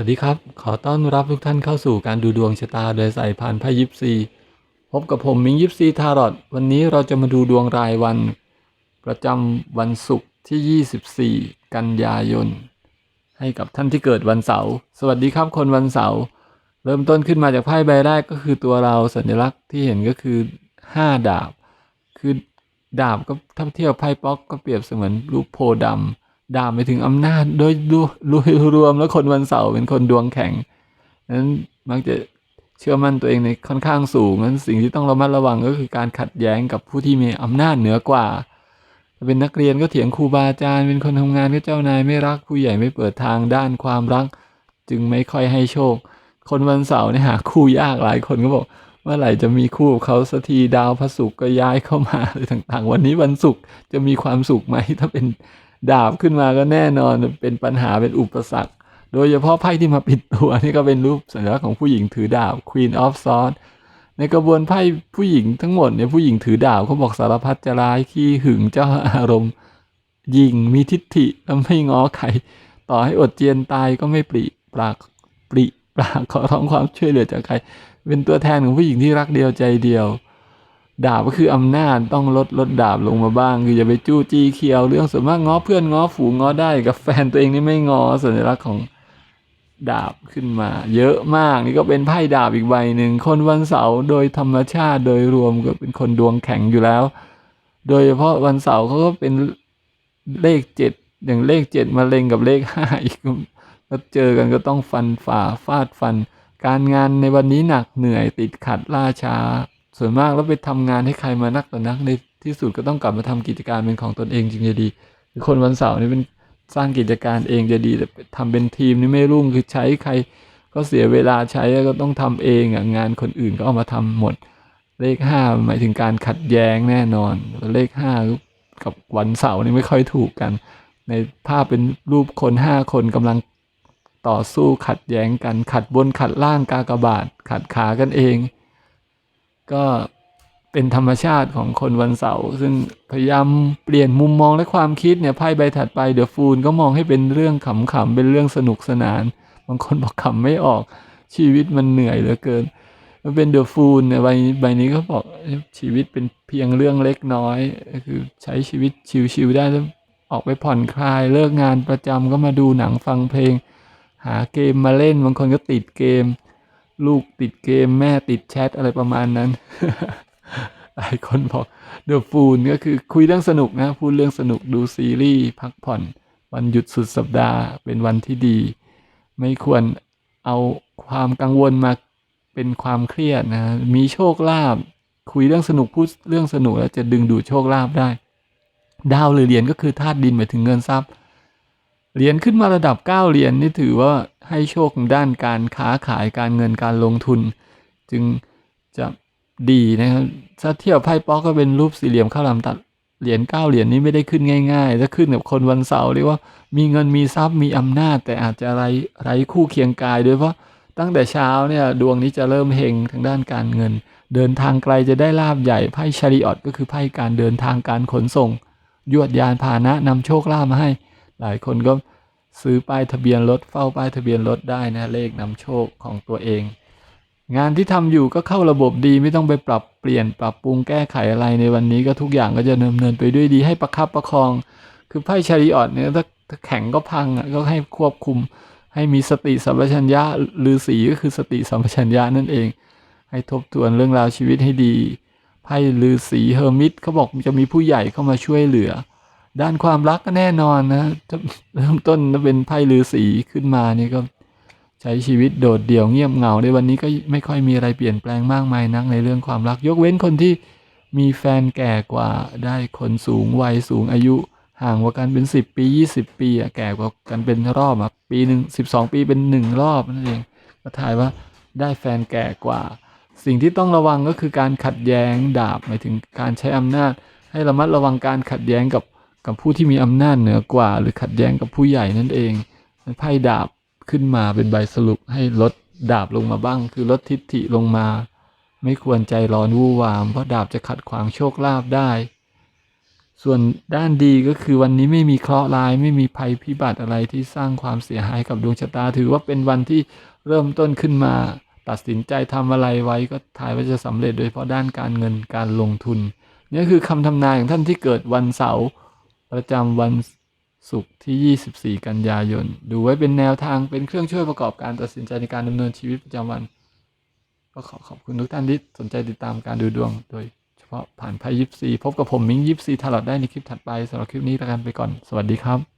วัสดีครับ ขอต้อนรับทุกท่านเข้าสู่การดูดวงชะตาโดยสายพานไพ่ยิปซี พบกับผมมิงยิปซีทารอตวันนี้เราจะมาดูดวงรายวัน ประจำวันศุกร์ที่ 24 กันยายน ให้กับท่านที่เกิดวันเสาร์ สวัสดีครับคนวันเสาร์ เริ่มต้นขึ้นมาจากไพ่ใบแรกก็คือตัวเราสัญลักษณ์ที่เห็นก็คือ 5 ดาบ คือดาบก็ถ้าเทียบไพ่ป๊อกก็เปรียบเสมือนรูปโพธิ์ดำ ด่าไปถึงอำนาจ โดยดูรวรวมแล้วคนวันเสาร์เป็นคนดวงแข็งนั้นมักจะเชื่อมั่นตัวเองในค่อนข้างสูงนั้นสิ่งที่ต้องระมัดระวังก็คือการขัดแย้งกับผู้ที่มีอำนาจเหนือกว่าเป็นนักเรียนก็เถียงครูบาอาจารย์เป็นคนทำงานก็เจ้านายไม่รักผู้ใหญ่ไม่เปิดทางด้านความรัก จึงไม่ค่อยให้โชค คนวันเสาร์เนี่ยหาคู่ยากหลายคนก็บอกเมื่อไหร่จะมีคู่เขาสักทีดาวพระศุกร์ก็ย้ายเข้ามาอะไรต่างๆ วันนี้วันศุกร์จะมีความสุขไหมถ้าเป็น ดาบขึ้นมาก็แน่นอนเป็นปัญหาเป็นอุปสรรค โดยเฉพาะไพ่ที่มาปิดตัวนี่ก็เป็นรูปสัญลักษณ์ของผู้หญิงถือดาบ Queen of Swords ในกระบวนไพ่ผู้หญิงทั้งหมดเนี่ยผู้หญิงถือดาบเขาบอกสารพัดจะร้ายขี้หึงเจ้าอารมณ์ ยิงมีทิฏฐิแล้วไม่ง้อใครต่อให้อดเจียนตายก็ไม่ปริปรากปริปรากขอร้องความช่วยเหลือจากใคร เป็นตัวแทนของผู้หญิงที่รักเดียวใจเดียว ดาบก็คืออำนาจต้องลดลดดาบลงมาบ้าง คืออย่าไปจู้จี้เคียวเรื่องส่วนมากง้อเพื่อนง้อฝูงง้อได้กับแฟนตัวเองนี่ไม่ง้อสัญลักษณ์ของดาบขึ้นมา เยอะมากนี่ก็เป็นไพ่ดาบอีกใบหนึ่งคนวันเสาร์โดยธรรมชาติโดยรวมก็เป็นคนดวงแข็งอยู่แล้ว โดยเฉพาะวันเสาร์เขาก็เป็นเลขเจ็ดอย่างเลขเจ็ดมาเล็งกับเลขห้าอีกก็เจอกันก็ต้องฟันฝ่าฟาดฟัน การงานในวันนี้หนักเหนื่อยติดขัดล่าช้า ส่วนมากแล้วไปทำงานให้ใครมานักต่อนักในที่สุดก็ต้องกลับมาทำกิจการเป็นของตนเองจริงจะดีคือคนวันเสาร์นี่เป็นสร้างกิจการเองจะดีแต่ทำเป็นทีมนี่ไม่รุ่งคือใช้ใคร ก็เสียเวลาใช้ก็ต้องทำเองอะงานคนอื่นก็เอามาทำหมด เลขห้าหมายถึงการขัดแย้งแน่นอน เลขห้ากับวันเสาร์นี่ไม่ค่อยถูกกัน ในภาพเป็นรูปคนห้าคนกำลังต่อสู้ขัดแย้งกันขัดบนขัดล่างกากบาท ขัดขากันเอง ก็เป็นธรรมชาติของคนวันเสาร์ซึ่งพยายามเปลี่ยนมุมมองและความคิดเนี่ยไพ่ใบถัดไปเดอะฟูลก็มองให้เป็นเรื่องขำๆเป็นเรื่องสนุกสนาน บางคนบอกขำไม่ออกชีวิตมันเหนื่อยเหลือเกินมันเป็นเดอะฟูลเนี่ยใบใบนี้ก็บอกชีวิตเป็นเพียงเรื่องเล็กน้อย คือใช้ชีวิตชิวๆได้แล้วออกไปผ่อนคลายเลิกงานประจำก็มาดูหนังฟังเพลง หาเกมมาเล่นบางคนก็ติดเกม ลูกติดเกมแม่ติดแชทอะไรประมาณนั้น หลายคนบอกเดอะฟูลก็คือคุยเรื่องสนุกนะ พูดเรื่องสนุกดูซีรีส์พักผ่อน วันหยุดสุดสัปดาห์ เป็นวันที่ดี ไม่ควรเอาความกังวลมาเป็นความเครียดนะ มีโชคลาภคุยเรื่องสนุกพูดเรื่องสนุกแล้วจะดึงดูดโชคลาภได้ ดาวหรือเหรียญก็คือธาตุดินหมายถึงเงินทรัพย์เหรียญขึ้นมาระดับ9เหรียญนี่ถือว่า ให้โชคด้านการค้าขายการเงินการลงทุน จึงจะดีนะครับถ้าเทียบไพ่ป๊อกก็เป็นรูปสี่เหลี่ยมข้าวหลามตัดเหรียญเก้าเหรียญนี้ไม่ได้ขึ้นง่ายๆถ้าขึ้นกับคนวันเสาร์เรียกว่ามีเงินมีทรัพย์มีอำนาจ แต่อาจจะไร้ไร้คู่เคียงกายโดยเพราะตั้งแต่เช้าเนี่ยดวงนี้จะเริ่มเฮงทางด้านการเงิน เดินทางไกลจะได้ลาบใหญ่ไพ่ชาริออตก็คือไพ่การเดินทางการขนส่ง ยวดยานพาหนะนำโชคลาภมาให้ หลายคนก็ ซื้อป้ายทะเบียนรถเฝ้าป้ายทะเบียนรถได้นะเลขนำโชคของตัวเอง งานที่ทำอยู่ก็เข้าระบบดีไม่ต้องไปปรับเปลี่ยนปรับปรุงแก้ไขอะไรในวันนี้ก็ทุกอย่างก็จะดำเนินไปด้วยดีให้ประคับประคอง คือไพ่ชาริออตเนี่ยถ้าถ้าแข็งก็พังอะก็ให้ควบคุม ให้มีสติสัมปชัญญะหรือสีก็คือสติสัมปชัญญะนั่นเอง ให้ทบทวนเรื่องราวชีวิตให้ดีไพ่ลือสีเฮอร์มิตเขาบอกจะมีผู้ใหญ่เข้ามาช่วยเหลือ ด้านความรักก็แน่นอนนะเริ่มต้นเป็นไพ่ลือสีขึ้นมานี่ก็ใช้ชีวิตโดดเดี่ยวเงียบเหงาในวันนี้ก็ไม่ค่อยมีอะไรเปลี่ยนแปลงมากมายนักในเรื่องความรัก ยกเว้นคนที่มีแฟนแก่กว่าได้คนสูงวัยสูงอายุ ห่างกว่ากันเป็น 10 ปี 20 ปีอะแก่กว่ากันเป็นรอบอะปีหนึ่ง12 ปีเป็นหนึ่งรอบนั่นเองก็ทายว่าได้แฟนแก่กว่า สิ่งที่ต้องระวังก็คือการขัดแย้งดาบหมายถึงการใช้อำนาจ ให้ระมัดระวังการขัดแย้งกับ กับผู้ที่มีอำนาจเหนือกว่า หรือขัดแย้งกับผู้ใหญ่นั่นเองไพ่ดาบขึ้นมาเป็นใบสรุปให้ลดดาบลงมาบ้าง คือลดทิฐิลงมา ไม่ควรใจร้อนวู่วาม เพราะดาบจะขัดขวางโชคลาภได้ ส่วนด้านดีก็คือวันนี้ไม่มีเคราะห์ร้ายไม่มีภัยพิบัติอะไรที่สร้างความเสียหายกับดวงชะตา ถือว่าเป็นวันที่เริ่มต้นขึ้นมา ตัดสินใจทำอะไรไว้ก็ทายว่าจะสำเร็จโดยเฉพาะด้านการเงินการลงทุนนี่คือคำทำนายของท่านที่เกิดวันเสาร์ ประจำวันศุกร์ที่ 24 กันยายน ดูไว้เป็นแนวทางเป็นเครื่องช่วยประกอบการตัดสินใจในการดำเนินชีวิตประจำวัน ก็ขอขอบคุณทุกท่านที่สนใจติดตามการดูดวง โดยเฉพาะผ่านไพ่ยิปซีพบกับผมมิงยิปซีตลอดได้ในคลิปถัดไปสำหรับคลิปนี้ลากันไปก่อน สวัสดีครับ